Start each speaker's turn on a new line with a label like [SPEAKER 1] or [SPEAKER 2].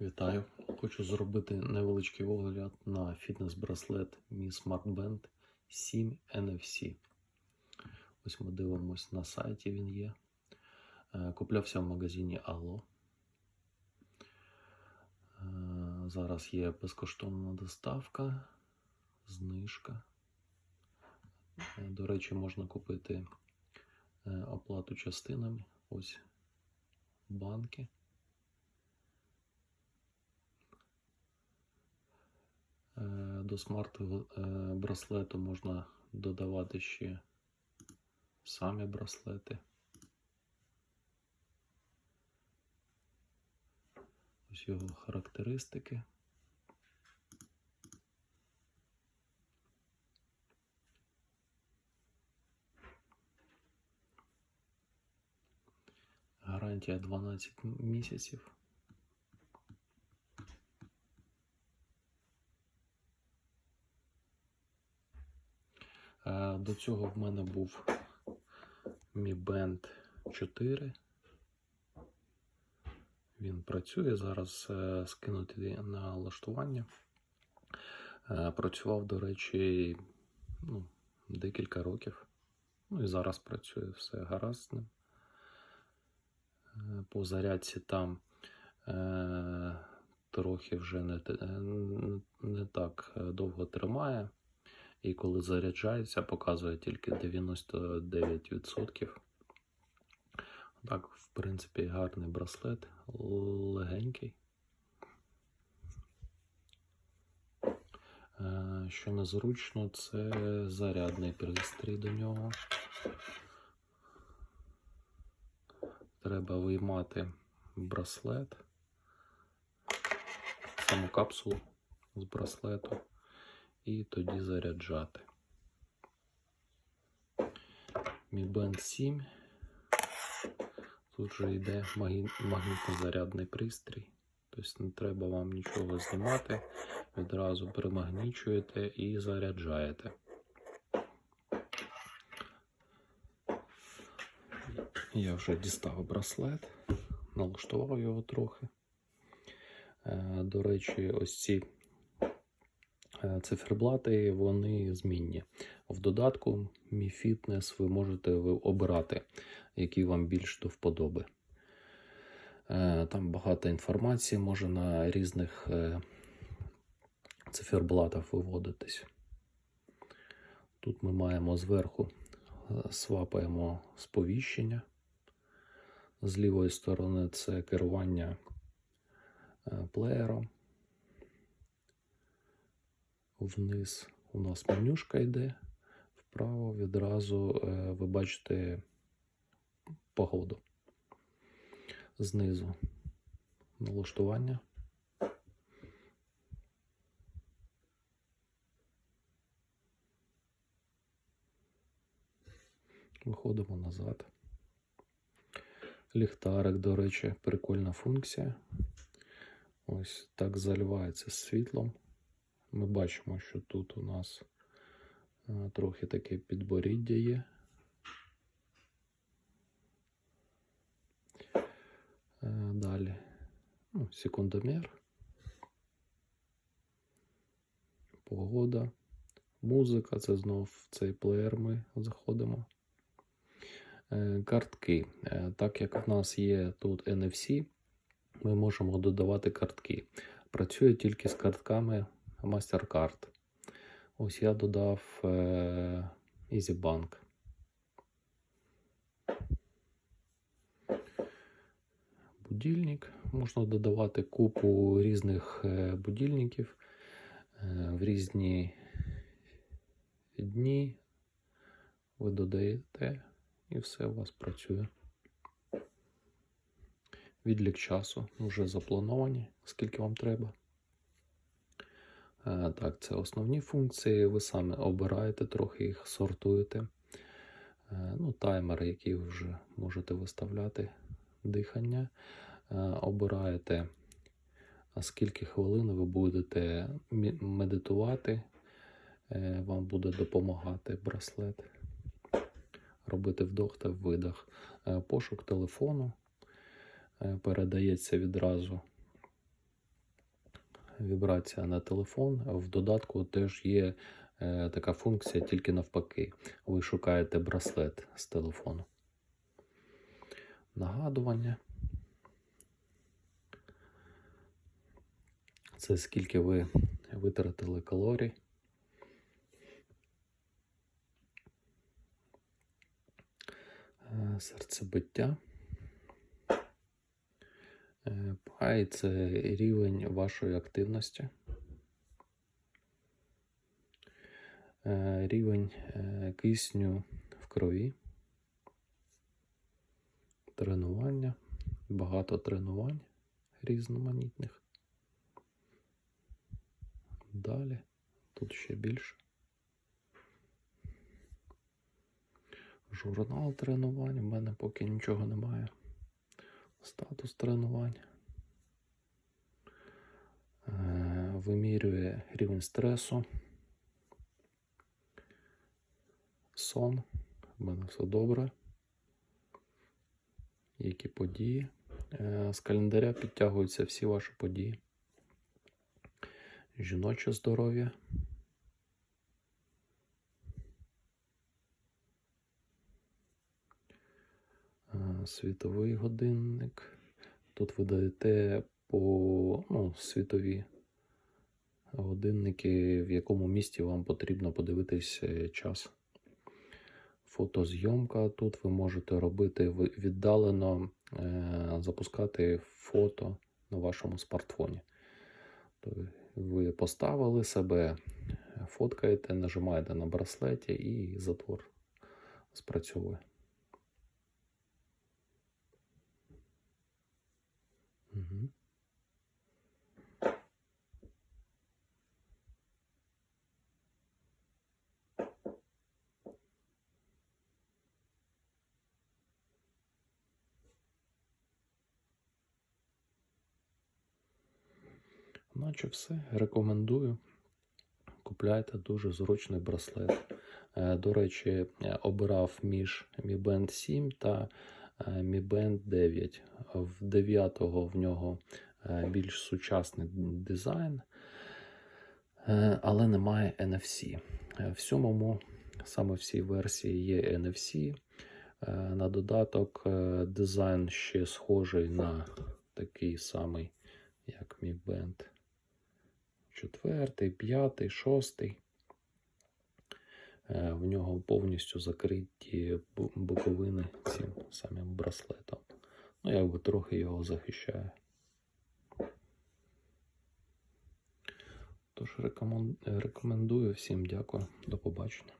[SPEAKER 1] Вітаю! Хочу зробити невеличкий огляд на фітнес-браслет Mi Smart Band 7 NFC. Ось ми дивимось на сайті він є. Е, Куплявся в магазині Allo. Е, Зараз є безкоштовна доставка, знижка. Е, До речі, можна купити оплату частинами. Ось банки. До смарт е, можна додавати ще самі браслети. Ось його характеристики. Гарантія 12 місяців. До цього в мене був Mi Band 4. Він працює зараз е, скинути на налаштування. Е, Працював, до речі, ну, декілька років. Ну і зараз працює все гаразд. Е, По зарядці там е, трохи вже не, те- е, не так е, довго тримає. І коли заряджається, показує тільки 99%. Так, в принципі, гарний браслет, легенький. Е, Що незручно, це зарядний пристрій до нього. Треба виймати браслет, саму капсулу з браслету і тоді заряджати. Mi Band 7. Тут же йде магі- магнітно-зарядний пристрій. Тобто не треба вам нічого знімати. Відразу примагнічуєте і заряджаєте. Я вже дістав браслет, налаштував його трохи. Е, До речі, ось ці циферблати вони змінні. В додатку Mi Fitness ви можете обирати, який вам більш до вподоби. Е, Там багато інформації може на різних е, циферблатах виводитись. Тут ми маємо зверху е, свапаємо сповіщення. З лівої сторони це керування е, плеєром. Вниз у нас менюшка йде. Вправо відразу е, ви бачите погоду. Знизу налаштування. Виходимо назад. Ліхтарик, до речі, прикольна функція. Ось так заливається світлом. Ми бачимо, що тут у нас е, трохи таке підборіддя є. Е, Далі ну, секундомір. Погода. Музика, це знов в цей плеєр ми заходимо. Е, Картки. Так як в нас є тут NFC, ми можемо додавати картки. Працює тільки з картками MasterCard. Ось я додав е, EasyBank. Будильник. Можна додавати купу різних е, будильників е, в різні дні. Ви додаєте і все у вас працює. Відлік часу вже заплановані, скільки вам треба. Е, Так, це основні функції. Ви самі обираєте, трохи їх сортуєте. Е, Ну, таймер, який ви вже можете виставляти дихання. Е, Обираєте, скільки хвилин ви будете медитувати. Вам буде допомагати браслет. Робити вдох та видох. Е, Пошук телефону передається відразу вібрація на телефон. В додатку теж є е, така функція, тільки навпаки. Ви шукаєте браслет з телефону. Нагадування. Це скільки ви витратили калорій. Е, Серцебиття. Е, це рівень вашої активності. Е, Рівень е, кисню в крові. Тренування. Багато тренувань різноманітних. Далі. Тут ще більше. Журнал тренувань. У мене поки нічого немає. Статус тренувань. Е, Вимірює рівень стресу. Сон. У мене все добре. Які події. Е, З календаря підтягуються всі ваші події. Жіноче здоров'я. Світовий годинник. Тут ви даєте по ну, світові годинники, в якому місті вам потрібно подивитись е, час. Фотозйомка. Тут ви можете робити віддалено, е, запускати фото на вашому смартфоні. Ви поставили себе, фоткаєте, нажимаєте на браслеті і затвор спрацьовує. Наче все. Рекомендую. Купляйте дуже зручний браслет. Е, До речі, е, обирав між Mi Band 7 та Е, Mi Band 9. В 9-го в нього е, більш сучасний дизайн, е, але немає NFC. В 7 саме в версії є NFC. На додаток, дизайн ще схожий на такий самий, як Mi Band 4, 5, 6. В нього повністю закриті боковини цим самим браслетом. Ну, якби трохи його захищає. Тож рекомендую всім дякую. До побачення.